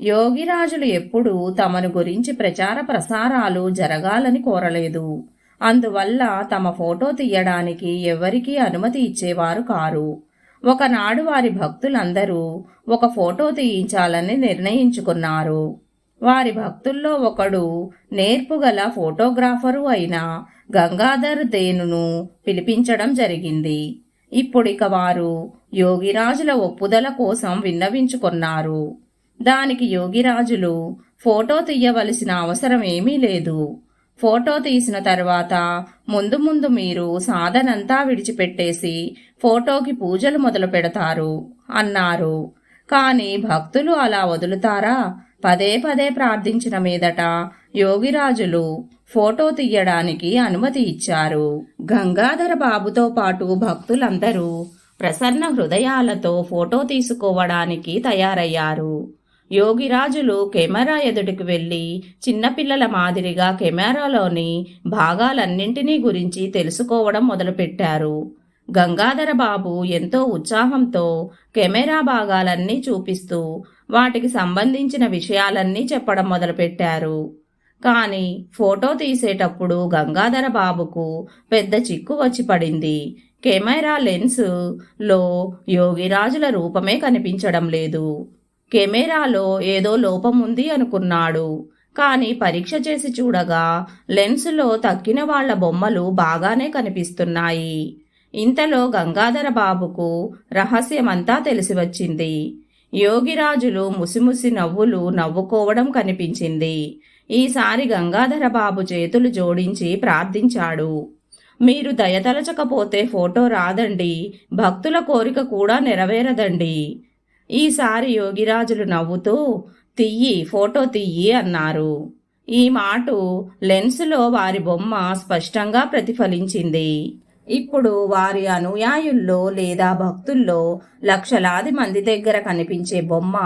యోగిరాజులు ఎప్పుడూ తమను గురించి ప్రచార ప్రసారాలు జరగాలని కోరలేదు. అందువల్ల తమ ఫోటో తీయడానికి ఎవరికీ అనుమతి ఇచ్చేవారు కారు. ఒకనాడు వారి భక్తులందరూ ఒక ఫోటో తీయించాలని నిర్ణయించుకున్నారు. వారి భక్తుల్లో ఒకడు నేర్పుగల ఫోటోగ్రాఫరు అయిన గంగాధర్ దేనును పిలిపించడం జరిగింది. ఇప్పుడిక వారు యోగిరాజుల ఒప్పుదల కోసం విన్నవించుకున్నారు. దానికి యోగిరాజులు ఫోటో తీయవలసిన అవసరం ఏమీ లేదు. ఫోటో తీసిన తర్వాత ముందు ముందు మీరు సాధనంతా విడిచిపెట్టేసి ఫోటోకి పూజలు మొదలు పెడతారు అన్నారు. కాని భక్తులు అలా వదులుతారా? పదే పదే ప్రార్థించిన మీదట యోగిరాజులు ఫోటో తీయడానికి అనుమతి ఇచ్చారు. గంగాధర బాబుతో పాటు భక్తులందరూ ప్రసన్న హృదయాలతో ఫోటో తీసుకోవడానికి తయారయ్యారు. యోగిరాజులు కెమెరా ఎదుటికి వెళ్ళి చిన్నపిల్లల మాదిరిగా కెమెరాలోని భాగాలన్నింటినీ గురించి తెలుసుకోవడం మొదలుపెట్టారు. గంగాధర బాబు ఎంతో ఉత్సాహంతో కెమెరా భాగాలన్నీ చూపిస్తూ వాటికి సంబంధించిన విషయాలన్నీ చెప్పడం మొదలుపెట్టారు. కానీ ఫోటో తీసేటప్పుడు గంగాధర బాబుకు పెద్ద చిక్కు వచ్చి పడింది. కెమెరా లెన్స్లో యోగిరాజుల రూపమే కనిపించడం లేదు. కెమెరాలో ఏదో లోపం ఉంది అనుకున్నాడు. కానీ పరీక్ష చేసి చూడగా లెన్సులో తక్కిన వాళ్ళ బొమ్మలు బాగానే కనిపిస్తున్నాయి. ఇంతలో గంగాధర బాబుకు రహస్యమంతా తెలిసి వచ్చింది. యోగిరాజులు ముసిముసి నవ్వులు నవ్వుకోవడం కనిపించింది. ఈసారి గంగాధర బాబు చేతులు జోడించి ప్రార్థించాడు. మీరు దయతలచకపోతే ఫోటో రాదండి. భక్తుల కోరిక కూడా నెరవేరదండి. ఈసారి యోగిరాజులు నవ్వుతూ తియ్యి ఫోటో తియ్యి అన్నారు. ఈ మాట లెన్స్లో వారి బొమ్మ స్పష్టంగా ప్రతిఫలించింది. ఇప్పుడు వారి అనుయాయుల్లో లేదా భక్తుల్లో లక్షలాది మంది దగ్గర కనిపించే బొమ్మ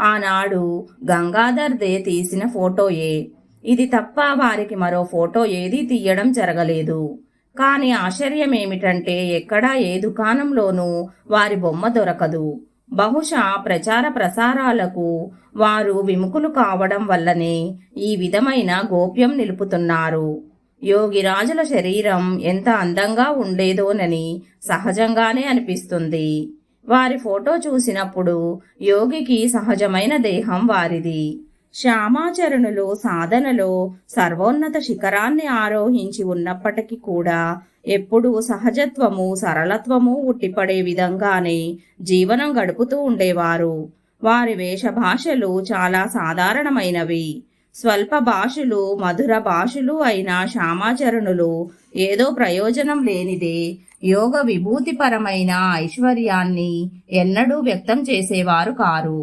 ఆనాడు గంగాధర్ దే తీసిన ఫోటోయే. ఇది తప్ప వారికి మరో ఫోటో ఏదీ తీయడం జరగలేదు. కానీ ఆశ్చర్యం ఏమిటంటే ఎక్కడా ఏ దుకాణంలోనూ వారి బొమ్మ దొరకదు. బహుశా ప్రచార ప్రసారాలకు వారు విముఖులు కావడం వల్లనే ఈ విధమైన గోప్యం నిలుపుతున్నారు. యోగిరాజుల శరీరం ఎంత అందంగా ఉండేదోనని సహజంగానే అనిపిస్తుంది. వారి ఫోటో చూసినప్పుడు యోగికి సహజమైన దేహం వారిది. శ్యామాచరణులు సాధనలో సర్వోన్నత శిఖరాన్ని ఆరోహించి ఉన్నప్పటికీ కూడా ఎప్పుడూ సహజత్వము సరళత్వము ఉట్టిపడే విధంగానే జీవనం గడుపుతూ ఉండేవారు. వారి వేషభాషలు చాలా సాధారణమైనవి. స్వల్ప భాషలు మధుర భాషలు అయిన శ్యామాచరణులు ఏదో ప్రయోజనం లేనిదే యోగ విభూతిపరమైన ఐశ్వర్యాన్ని ఎన్నడూ వ్యక్తం చేసేవారు కారు.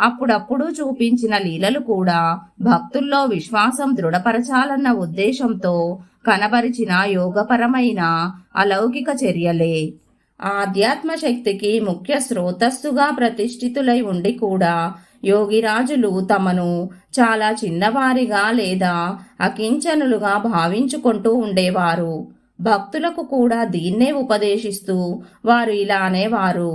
అప్పుడప్పుడు చూపించిన లీలలు కూడా భక్తుల్లో విశ్వాసం దృఢపరచాలన్న ఉద్దేశంతో కనబరిచిన యోగపరమైన అలౌకిక చర్యలే. ఆధ్యాత్మ శక్తికి ముఖ్య స్రోతస్సుగా ప్రతిష్ఠితులై ఉండి కూడా యోగిరాజులు తమను చాలా చిన్నవారిగా లేదా అకించనులుగా భావించుకుంటూ ఉండేవారు. భక్తులకు కూడా దీన్నే ఉపదేశిస్తూ వారు ఇలా అనేవారు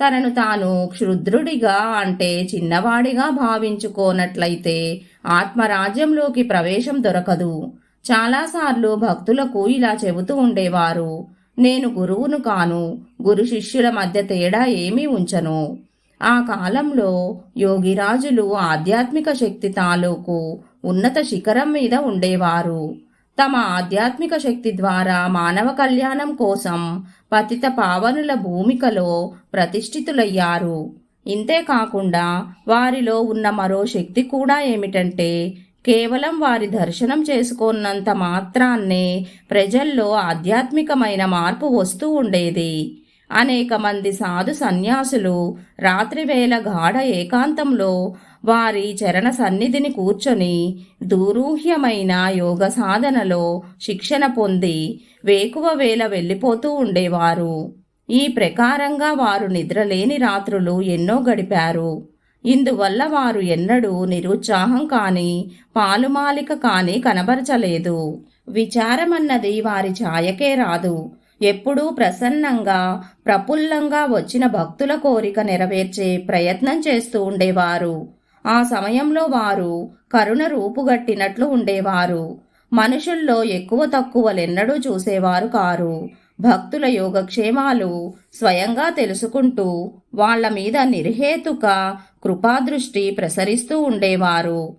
తనను తాను క్షుద్రుడిగా అంటే చిన్నవాడిగా భావించుకోనట్లయితే ఆత్మరాజ్యంలోకి ప్రవేశం దొరకదు. చాలాసార్లు భక్తులకు ఇలా చెబుతూ ఉండేవారు నేను గురువును కాను గురు శిష్యుల మధ్య తేడా ఏమీ ఉంచను. ఆ కాలంలో యోగిరాజులు ఆధ్యాత్మిక శక్తి తాలూకు ఉన్నత శిఖరం మీద ఉండేవారు. తమ ఆధ్యాత్మిక శక్తి ద్వారా మానవ కళ్యాణం కోసం పతిత పావనుల భూమికలో ప్రతిష్ఠితులయ్యారు. ఇంతే కాకుండా వారిలో ఉన్న మరో శక్తి కూడా ఏమిటంటే కేవలం వారి దర్శనం చేసుకున్నంత మాత్రాన్నే ప్రజల్లో ఆధ్యాత్మికమైన మార్పు వస్తూ ఉండేది. అనేక మంది సాధు సన్యాసులు రాత్రివేళ గాఢ ఏకాంతంలో వారి చరణ సన్నిధిని కూర్చొని దూరూహ్యమైన యోగ సాధనలో శిక్షణ పొంది వేకువ వేళ వెళ్ళిపోతూ ఉండేవారు. ఈ ప్రకారంగా వారు నిద్రలేని రాత్రులు ఎన్నో గడిపారు. ఇందువల్ల వారు ఎన్నడూ నిరుత్సాహం కాని పాలుమాలిక కాని కనబరచలేదు. విచారమన్నది వారి ఛాయకే రాదు. ఎప్పుడూ ప్రసన్నంగా ప్రఫుల్లంగా వచ్చిన భక్తుల కోరిక నెరవేర్చే ప్రయత్నం చేస్తూ ఉండేవారు. ఆ సమయంలో వారు కరుణ రూపుగట్టినట్లు ఉండేవారు. మనుషుల్లో ఎక్కువ తక్కువలెన్నడూ చూసేవారు కారు. భక్తుల యోగక్షేమాలు స్వయంగా తెలుసుకుంటూ వాళ్ళ మీద నిర్హేతుక కృపాదృష్టి ప్రసరిస్తూ ఉండేవారు.